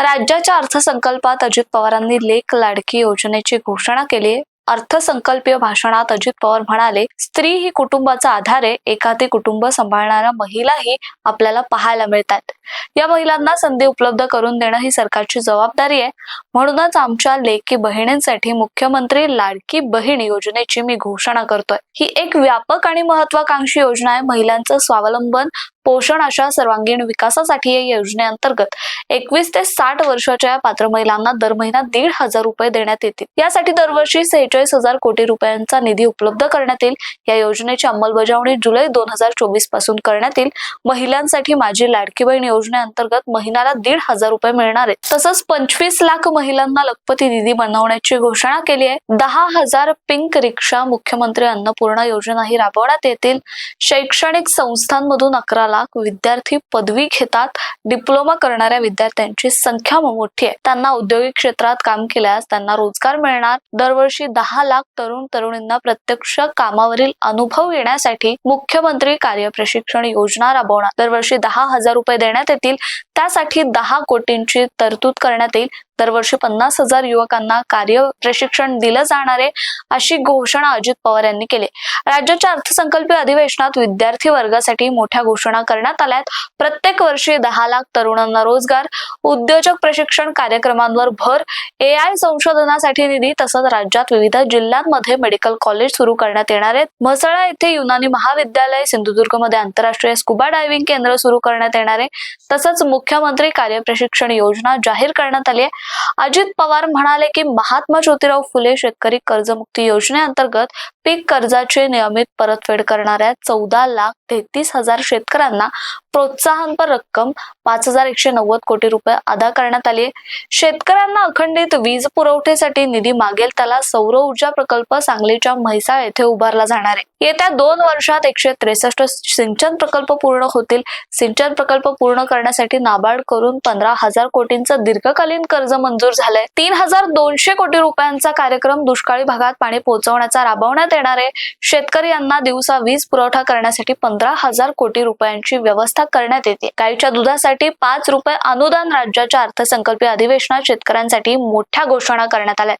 राज्याच्या अर्थसंकल्पात अजित पवारांनी लेख लाडकी योजनेची घोषणा केली. अर्थसंकल्पीय भाषणात अजित पवार म्हणाले स्त्री ही कुटुंबाचा आधार आहे. एखादी कुटुंब सांभाळणाऱ्या महिलाही आपल्याला पाहायला मिळतात. या महिलांना संधी उपलब्ध करून देणं ही सरकारची जबाबदारी आहे. म्हणूनच आमच्या लेखी बहिणींसाठी मुख्यमंत्री लाडकी बहीण योजनेची मी घोषणा करतोय. ही एक व्यापक आणि महत्वाकांक्षी योजना आहे. महिलांचं स्वावलंबन पोषण अशा सर्वांगीण विकासासाठी या योजनेअंतर्गत एकवीस ते साठ वर्षाच्या या पात्र महिलांना दर महिना दीड हजार रुपये देण्यात येतील. यासाठी दरवर्षी सेहेचाळीस हजार कोटी रुपयांचा निधी उपलब्ध करण्यात येईल. या योजनेची अंमलबजावणी जुलै दोन हजार चोवीसपासून करण्यात येईल. महिलांसाठी माझी लाडकी बहीण योजनेअंतर्गत महिन्याला दीड हजार रुपये मिळणार आहे तसंच पंचवीस लाख महिलांना लखपती निधी बनवण्याची घोषणा केली आहे. दहा हजार पिंक रिक्षा मुख्यमंत्री अन्नपूर्णा योजनाही राबवण्यात येतील. शैक्षणिक संस्थांमधून अकरा लाख विद्यार्थी पदवी घेतात. डिप्लोमा करणाऱ्या विद्यार्थ्यांची संख्या मोठी आहे. त्यांना औद्योगिक क्षेत्रात काम केल्यास त्यांना रोजगार मिळणार. दरवर्षी दहा लाख तरुण तरुणींना प्रत्यक्ष कामावरील अनुभव येण्यासाठी मुख्यमंत्री कार्य प्रशिक्षण योजना राबवणार. दरवर्षी दहा हजार रुपये देण्यात येतील. त्यासाठी दहा कोटींची तरतूद करण्यात येईल. दरवर्षी पन्नास हजार युवकांना कार्य प्रशिक्षण दिलं जाणार आहे अशी घोषणा अजित पवार यांनी केली. राज्याच्या अर्थसंकल्पीय अधिवेशनात विद्यार्थी वर्गासाठी मोठ्या घोषणा करण्यात आल्यात प्रत्येक वर्षी दहा लाख तरुणांना रोजगार उद्योजक प्रशिक्षण कार्यक्रमांवर भर ए आय संशोधनासाठी निधी तसंच राज्यात विविध जिल्ह्यांमध्ये मेडिकल कॉलेज सुरू करण्यात येणार आहेत. म्हसळा येथे युनानी महाविद्यालय सिंधुदुर्गमध्ये आंतरराष्ट्रीय स्कुबा डायव्हिंग केंद्र सुरू करण्यात येणार आहे. तसंच मुख्यमंत्री कार्य प्रशिक्षण योजना जाहीर करण्यात आली आहे. अजित पवार म्हणाले की महात्मा ज्योतिराव फुले शेतकरी कर्जमुक्ती योजनेअंतर्गत पीक कर्जाची नियमित परतफेड करणाऱ्या चौदा लाख तेहतीस हजार शेतकऱ्यांना प्रोत्साहनपर रक्कम पाच हजार एकशे नव्वद कोटी रुपये अदा करण्यात आली आहे. शेतकऱ्यांना अखंडित वीज पुरवठ्यासाठी निधी मागेल त्याला सौर ऊर्जा प्रकल्प सांगलीच्या म्हैसाळ येथे उभारला जाणार आहे. येत्या दोन वर्षात एकशे त्रेसष्ट सिंचन प्रकल्प पूर्ण होतील. सिंचन प्रकल्प पूर्ण करण्यासाठी नाबार्ड करून पंधरा हजार कोटींचं दीर्घकालीन कर्ज मंजूर झालंय. तीन हजार दोनशे कोटी रुपयांचा कार्यक्रम दुष्काळी भागात पाणी पोहोचवण्याचा राबवण्यात येणार आहे शेतकरी यांना दिवसा वीज पुरवठा करण्यासाठी पंधरा हजार कोटी रुपयांची व्यवस्था करण्यात येते. गाईच्या दुधासाठी पाच रुपये अनुदान राज्याच्या अर्थसंकल्पीय अधिवेशनात शेतकऱ्यांसाठी मोठ्या घोषणा करण्यात आल्या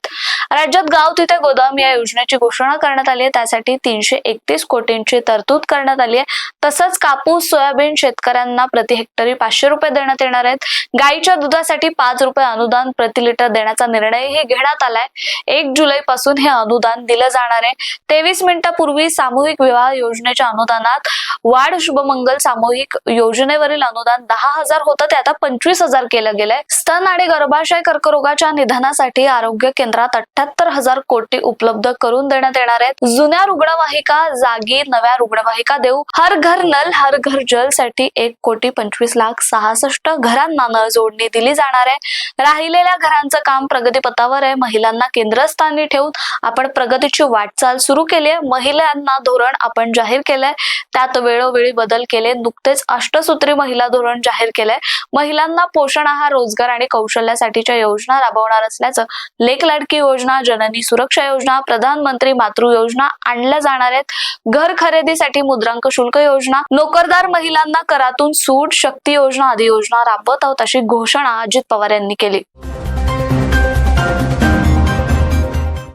राज्यात गाव तिथे गोदाम या योजनेची घोषणा करण्यात आली आहे. त्यासाठी तीनशे एकतीस कोटींची तरतूद करण्यात आली आहे. तसंच कापूस सोयाबीन शेतकऱ्यांना प्रति हेक्टरी पाचशे रुपये देण्यात येणार आहेत. गाईच्या दुधासाठी पाच रुपये अनुदान प्रति लिटर देण्याचा निर्णयही घेण्यात आलाय. एक जुलै पासून हे अनुदान दिलं जाणार आहे. तेवीस मिनिटापूर्वी सामूहिक विवाह योजनेच्या अनुदानात वाढ शुभमंगल सामूहिक योजनेवरील अनुदान दहा हजार होतं ते आता पंचवीस हजार केलं गेलंय. स्तन आणि गर्भाशय कर्करोगाच्या निधनासाठी आरोग्य केंद्रात अठ्याहत्तर हजार कोटी उपलब्ध करून देण्यात येणार आहेत. जुन्या रुग्णवाहिका जागी नव्या रुग्णवाहिका देऊ. हर घर नल हर घर जलसाठी एक कोटी पंचवीस लाख सहासष्ट घरांना नळ जोडणी दिली जाणार आहे. राहिलेल्या घरांचं काम प्रगतीपथावर आहे. महिलांना केंद्रस्थानी ठेवून आपण प्रगतीची वाटचाल सुरू केली आहे. महिलांना धोरण आपण जाहीर केलंय. त्यात वेळोवेळी बदल केले. नुकतेच अष्टसूत्री महिला धोरण जाहीर केलंय. महिलांना पोषण आहार रोजगार आणि कौशल्यासाठीच्या योजना राबवणार असल्याचं लेख लाडकी योजना जननी सुरक्षा योजना प्रधानमंत्री मातृ योजना आणल्या जाणार आहेत. घर खरेदीसाठी मुद्रांक शुल्क योजना नोकरदार महिलांना करातून सूट शक्ती योजना आदी योजना राबवत आहोत अशी घोषणा अजित पवार यांनी केली.